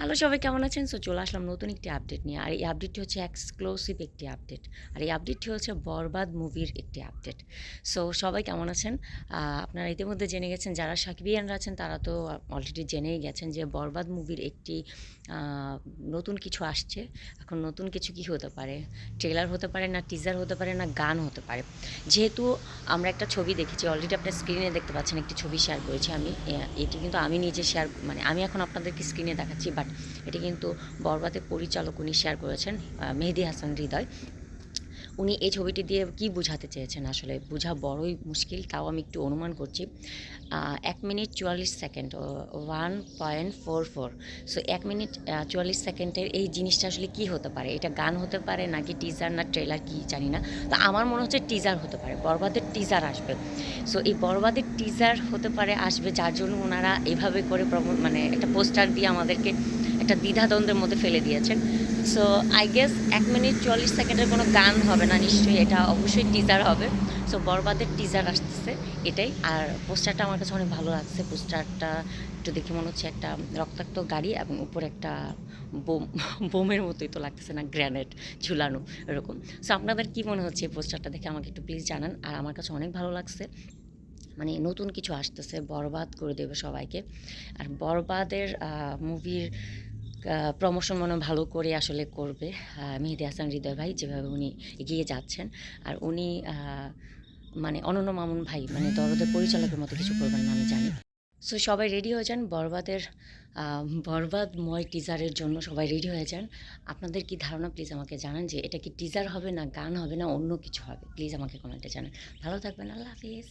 Hello সবাই কেমন আছেন? সো চলে আসলাম নতুন একটি আপডেট নিয়ে। আর এই আপডেটটি হচ্ছে এক্সক্লুসিভ একটি আপডেট আর এই আপডেটটি হচ্ছে বরবাদ মুভির একটি আপডেট সো সবাই কেমন আছেন? আপনারা ইতিমধ্যে জেনে গেছেন, যারা সাকিবিয়ানরা আছেন, তারা তো অলরেডি জেনেই গেছেন যে বরবাদ মুভির একটি নতুন কিছু আসছে। এখন নতুন কিছু কি হতে পারে? ট্রেলার হতে পারে না টিজার হতে পারে না, গান হতে পারে। যেহেতু আমরা একটা ছবি দেখেছি অলরেডি আপনার স্ক্রিনে দেখতে পাচ্ছেন, একটি ছবি শেয়ার করেছি আমি। এটি কিন্তু আমি নিজে শেয়ার মানে আমি এখন আপনাদেরকে স্ক্রিনে দেখাচ্ছি বাট এটি কিন্তু বরবাদের পরিচালক উনি শেয়ার করেছেন মেহেদি হাসান হৃদয়। উনি এই ছবিটি দিয়ে কি বোঝাতে চেয়েছেন? আসলে বোঝা বড়ই মুশকিল, তাও আমি একটু অনুমান করছি। এক মিনিট চুয়াল্লিশ second one point four four. So, এক মিনিট চুয়াল্লিশ সেকেন্ডের এই জিনিসটা আসলে কি হতে পারে? এটা গান হতে পারে নাকি টিজার না ট্রেলার কি জানি না। তো আমার মনে হচ্ছে টিজার হতে পারে, বরবাদের টিজার আসবে। সো, এই বরবাদের টিজার হতে পারে, আসবে যার জন্য ওনারা এভাবে করে মানে একটা পোস্টার দিয়ে আমাদেরকে একটা দ্বিধাদ্বন্দ্বের মধ্যে ফেলে দিয়েছেন। সো আই গেস এক মিনিট চুয়াল্লিশ সেকেন্ডের কোনো গান হবে না, নিশ্চয়ই এটা অবশ্যই টিজার হবে। সো বরবাদের টিজার আসতেছে এটাই। আর পোস্টারটা আমার কাছে অনেক ভালো লাগছে। পোস্টারটা একটু দেখে মনে হচ্ছে একটা রক্তাক্ত গাড়ি এবং উপরে একটা বোম, বোমের মতোই তো লাগতেছে না গ্র্যানেড ঝুলানো, এরকম। সো আপনাদের কি মনে হচ্ছে এই পোস্টারটা দেখে? আমাকে একটু প্লিজ জানান। আর আমার কাছে অনেক ভালো লাগছে। মানে নতুন কিছু আসতেছে, বরবাদ করে দেবে সবাইকে। আর বরবাদের মুভির প্রমোশন মনে ভালো করে আসলে করবে। মেহেদি হাসান, হৃদয় ভাই যেভাবে উনি এগিয়ে যাচ্ছেন। আর উনি মানে অনন্য মামুন ভাই মানে দরদের পরিচালকের মতো কিছু করবেন না আমি জানি। সো সবাই রেডি হয়ে যান। বরবাদের বরবাদময় টিজারের জন্য সবাই রেডি হয়ে যান। আপনাদের কি ধারণা? প্লিজ আমাকে জানান যে এটা কি টিজার হবে না, গান হবে না, অন্য কিছু হবে। প্লিজ আমাকে কমেন্টে জানান। ভালো থাকবেন। আল্লাহ হাফিজ।